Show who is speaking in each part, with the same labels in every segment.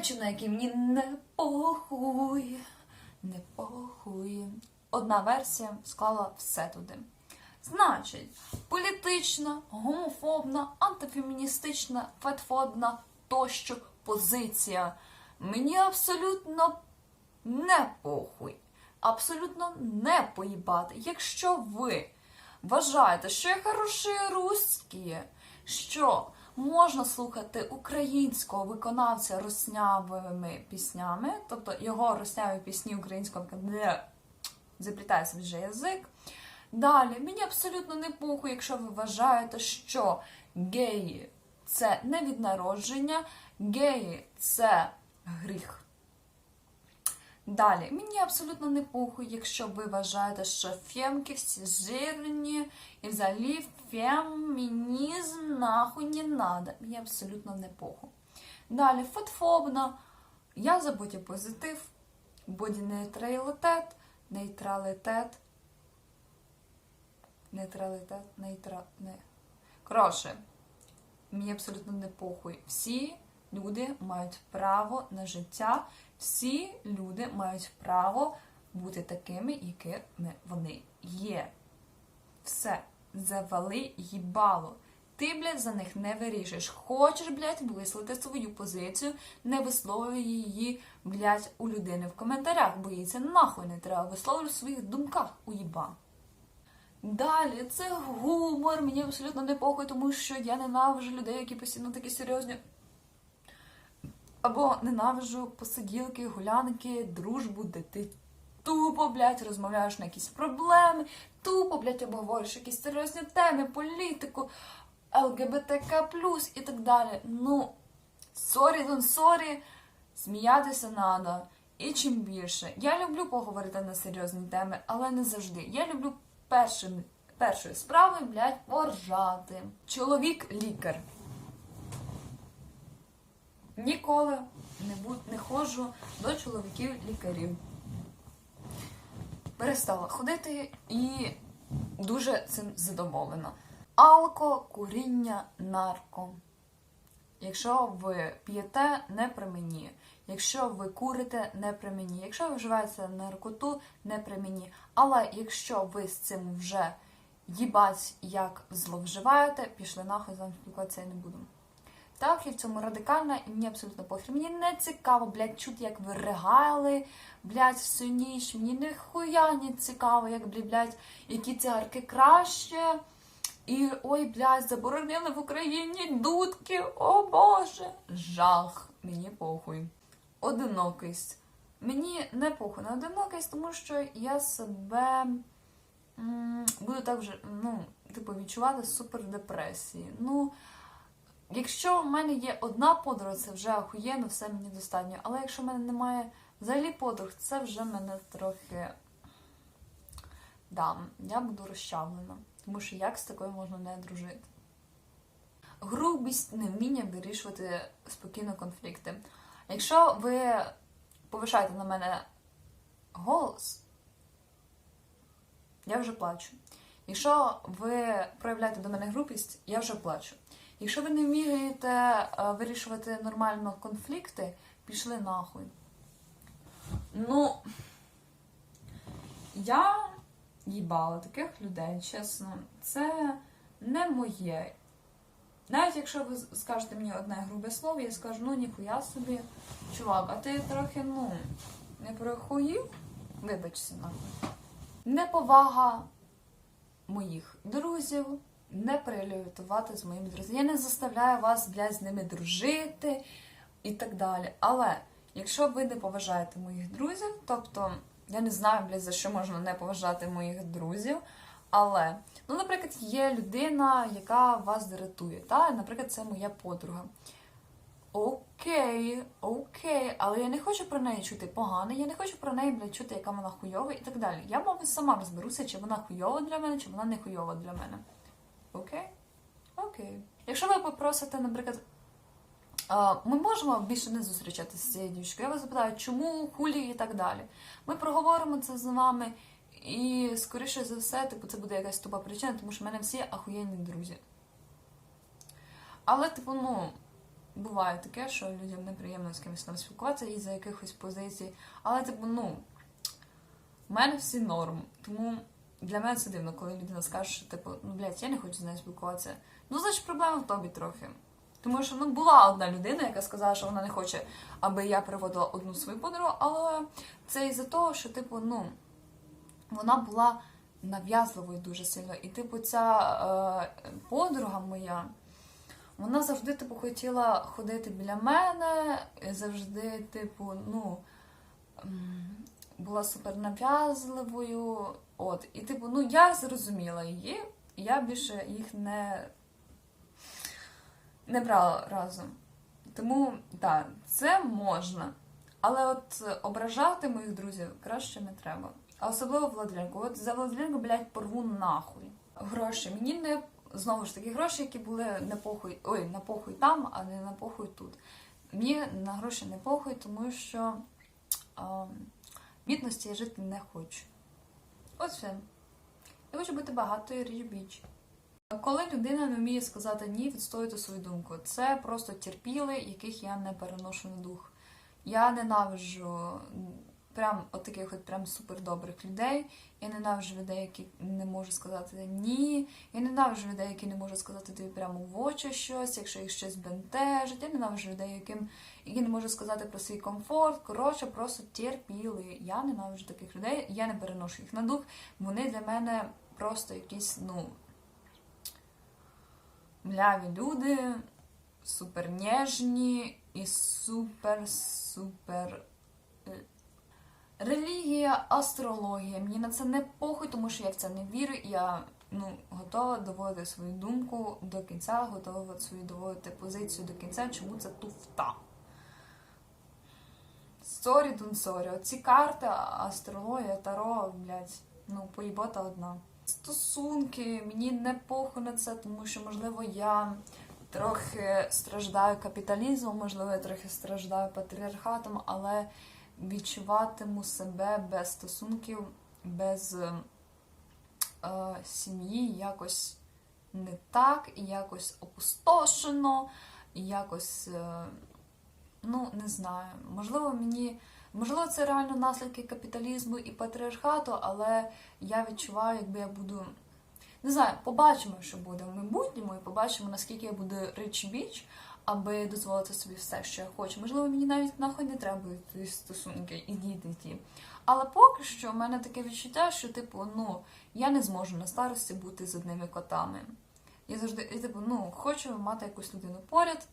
Speaker 1: речі, на мені не похуй. Не похуй. Одна версія склала все туди. Значить, політична, гомофобна, антифеміністична, фетфобна тощо позиція. Мені абсолютно не похуй. Абсолютно не поїбати. Якщо ви вважаєте, що я хороший русський, що можна слухати українського виконавця роснявими піснями, тобто його росняві пісні українського не заплітається вже язик. Далі, мені абсолютно не похуй, якщо ви вважаєте, що геї це не від народження, геї це гріх. Далі, мені абсолютно не похуй, якщо ви вважаєте, що фемки всі жирні, і взагалі фемінізм нахуй не надо. Мені абсолютно не похуй. Далі, фотфобна. Я за бодіпозитив, боді-нейтралітет, нейтралітет, нейтралітет, нейтра... Не. Коротше, мені абсолютно не похуй. Всі люди мають право на життя, всі люди мають право бути такими, якими вони є. Все, завали їбало. Ти, блядь, за них не вирішиш. Хочеш, блядь, висловити свою позицію, не висловлюй її, блядь, у людини в коментарях, бо їй це нахуй не треба. Висловлюй в своїх думках, уїба. Далі, це гумор, мені абсолютно не похуй, тому що я ненавижу людей, які постійно такі серйозні. Або ненавижу посиділки, гулянки, дружбу, де ти тупо, блядь, розмовляєш на якісь проблеми, тупо, блядь, обговорюєш якісь серйозні теми, політику, ЛГБТК і так далі. Ну, сорі, дон сорі, сміятися надо. І чим більше. Я люблю поговорити на серйозні теми, але не завжди. Я люблю першим, першою справою, блядь, поржати. Чоловік лікар. Ніколи не, будь, не ходжу до чоловіків-лікарів. Перестала ходити і дуже цим задоволена. Алко, куріння, нарко. Якщо ви п'єте, не при мені. Якщо ви курите, не при мені. Якщо ви вживаєте наркоту, не при мені. Але якщо ви з цим вже їбать як зловживаєте, пішли нахуй, з спілкуватися я не буду. Так, я в цьому радикальна, і мені абсолютно похер. Мені не цікаво, блядь, чути, як ви ригали, блядь, всю ніч. Мені ніхуя не цікаво, як, блядь, які цигарки краще. І ой, блядь, заборонили в Україні дудки. О Боже! Жах. Мені похуй. Одинокість. Мені не похуй на одинокість, тому що я себе м, буду так вже, ну, типу, відчувати супердепресії. Ну, якщо в мене є одна подруга, це вже охуєнно, все мені достатньо. Але якщо в мене немає взагалі подруг, це вже мене трохи. Да, я буду розчавлена. Тому що як з такою можна не дружити? Грубість, невміння вирішувати спокійно конфлікти. Якщо ви повишаєте на мене голос, я вже плачу. Якщо ви проявляєте до мене грубість, я вже плачу. Якщо ви не вмієте е, вирішувати нормально конфлікти, пішли нахуй. Ну, я їбала таких людей, чесно, це не моє. Навіть якщо ви скажете мені одне грубе слово, я скажу, ну ніхуя собі, чувак, а ти трохи, ну, не прохуїв? Вибачся нахуй. Неповага моїх друзів, не прилювати з моїми друзями. Я не заставляю вас, блядь, з ними дружити і так далі. Але якщо ви не поважаєте моїх друзів, тобто я не знаю, блядь, за що можна не поважати моїх друзів. Але, ну, наприклад, є людина, яка вас дратує. Та? Наприклад, це моя подруга. Окей, окей, але я не хочу про неї чути погано, я не хочу про неї, блядь, чути, яка вона хуйова і так далі. Я, мабуть, сама розберуся, чи вона хуйова для мене, чи вона не хуйова для мене. Окей? Окей. Якщо ви попросите, наприклад, ми можемо більше не зустрічатися з цією дівчинкою. Я вас запитаю, чому, хулі і так далі. Ми проговоримо це з вами, і, скоріше за все, типу, це буде якась тупа причина, тому що в мене всі ахуєнні друзі. Але, типу, ну, буває таке, що людям неприємно з кимось там спілкуватися із за якихось позицій. Але, типу, ну, в мене всі норм. Тому для мене це дивно, коли людина скаже, що типу, ну блядь, я не хочу з нею спілкуватися. Ну, значить, проблема в тобі трохи. Тому що ну, була одна людина, яка сказала, що вона не хоче, аби я приводила одну свою подругу, але це із-за того, що, типу, ну, вона була нав'язливою дуже сильно. І, типу, ця е, подруга моя, вона завжди, типу, хотіла ходити біля мене, завжди, типу, ну, була супер нав'язливою. От, і, типу, ну, я зрозуміла її, я більше їх не, не брала разом. Тому, так, це можна. Але от ображати моїх друзів краще не треба. А особливо Владленку. От за Владленку, блядь, порву нахуй. Гроші. Мені не знову ж таки гроші, які були на похуй. Ой, на похуй там, а не на похуй тут. Мені на гроші не похуй, тому що а, бідності я жити не хочу. Ось все. Я хочу бути багатою річбіч. Коли людина не вміє сказати ні, відстоювати свою думку. Це просто терпіли, яких я не переношу на дух. Я ненавиджу прям от таких от прям супердобрих людей. Я ненавиджу людей, які не можуть сказати ні. Я ненавиджу людей, які не можуть сказати тобі прямо в очі щось, якщо їх щось бентежить. Я ненавиджу людей, яким, які не можуть сказати про свій комфорт. Коротше, просто терпіли. Я ненавиджу таких людей, я не переношу їх на дух. Вони для мене просто якісь, ну, мляві люди, супер ніжні і супер-супер. Релігія, астрологія. Мені на це не похуй, тому що я в це не вірю. Я ну, готова доводити свою думку до кінця, готова свою доводити позицію до кінця, чому це туфта. Сорі, дун сорі. Оці карти, астрологія, таро, блядь, ну, поїбота одна. Стосунки, мені не похуй на це, тому що, можливо, я трохи страждаю капіталізмом, можливо, я трохи страждаю патріархатом, але відчуватиму себе без стосунків, без е, сім'ї якось не так, якось опустошено, якось, е, ну, не знаю, можливо, мені. Можливо, це реально наслідки капіталізму і патріархату, але я відчуваю, якби я буду. Не знаю, побачимо, що буде в майбутньому, і побачимо, наскільки я буду rich bitch, аби дозволити собі все, що я хочу. Можливо, мені навіть нахуй не треба ті стосунки і діти ті. Але поки що в мене таке відчуття, що, типу, ну, я не зможу на старості бути з одними котами. Я завжди, і, типу, ну, хочу мати якусь людину поряд,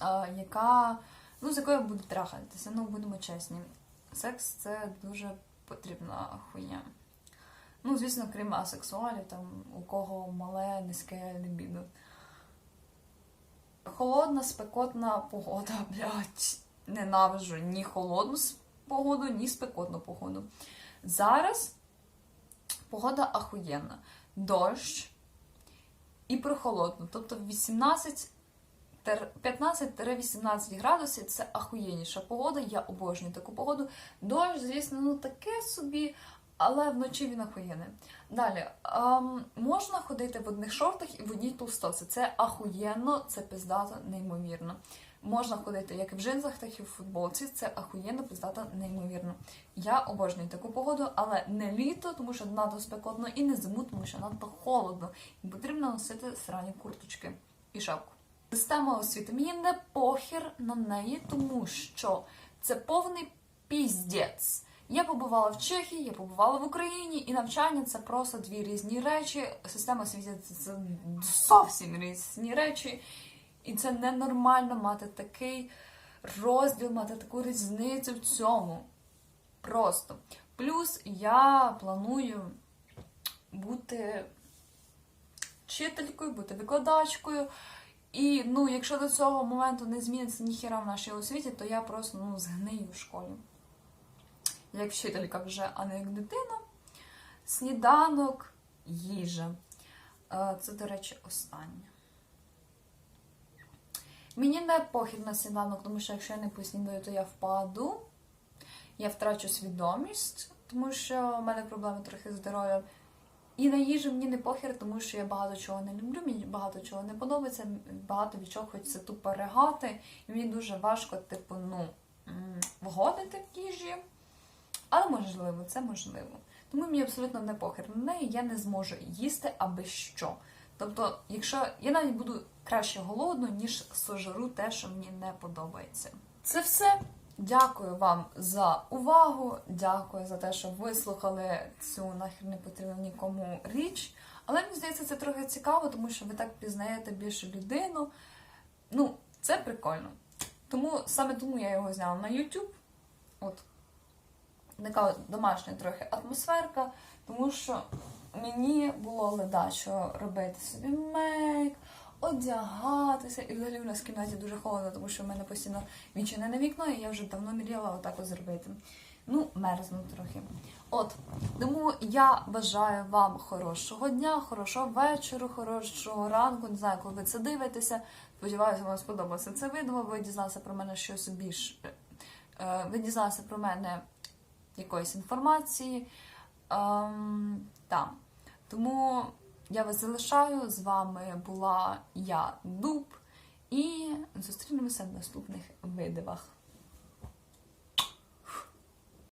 Speaker 1: а, яка, ну, з якою я буду трахатися. Ну, будемо чесні. Секс це дуже потрібна хуйня. Ну, звісно, крім асексуалів, там у кого мале, низьке лібідо. Холодна, спекотна погода, блядь, ненавиджу ні холодну погоду, ні спекотну погоду. Зараз погода ахуєнна. Дощ і прохолодно. Тобто 18. 15-18 градусів це ахуєнніша погода. Я обожнюю таку погоду. Дощ, звісно, ну таке собі, але вночі він ахуєнний. Далі, ем, можна ходити в одних шортах і в одній толстовці. Це ахуєнно, це пиздато, неймовірно. Можна ходити як в джинсах, так і в футболці. Це ахуєнно, пиздато, неймовірно. Я обожнюю таку погоду, але не літо, тому що надто спекотно, і не зиму, тому що надто холодно. І потрібно носити срані курточки і шапку. Система освіти мені не похір на неї, тому що це повний піздець. Я побувала в Чехії, я побувала в Україні, і навчання це просто дві різні речі. Система освіти це, зовсім різні речі. І це ненормально мати такий розділ, мати таку різницю в цьому. Просто. Плюс я планую бути вчителькою, бути викладачкою. І ну, якщо до цього моменту не зміниться ніхіра в нашій освіті, то я просто ну, згнию в школі. Як вчителька вже, а не як дитина. Сніданок, їжа. Е, Це, до речі, останнє. Мені не похід на сніданок, тому що якщо я не поснідаю, то я впаду, я втрачу свідомість, тому що в мене проблеми трохи з здоров'ям. І на їжу мені не похер, тому що я багато чого не люблю, мені багато чого не подобається, багато від чого хочеться тупо ригати, і мені дуже важко, типу, ну, вгодити в їжі. Але можливо, це можливо. Тому мені абсолютно не похер на неї, я не зможу їсти аби що. Тобто, якщо я навіть буду краще голодно, ніж сожру те, що мені не подобається. Це все. Дякую вам за увагу. Дякую за те, що вислухали цю нахер не потрібну нікому річ. Але мені здається, це трохи цікаво, тому що ви так пізнаєте більше людину. Ну, це прикольно. Тому саме тому я його зняла на YouTube. От така домашня трохи атмосферка, тому що мені було ледачо робити собі мейк, одягатися. І взагалі у нас в кімнаті дуже холодно, тому що в мене постійно відчинене вікно, і я вже давно мріяла отак от зробити. Ну, мерзну трохи. От, тому я бажаю вам хорошого дня, хорошого вечора, хорошого ранку. Не знаю, коли ви це дивитеся. Сподіваюся, вам сподобалося це відео. Ви дізналися про мене щось більш. е, Ви дізналися про мене якоїсь інформації. Ем, та. Тому я вас залишаю. З вами була я Дуб. І зустрінемося в наступних видивах.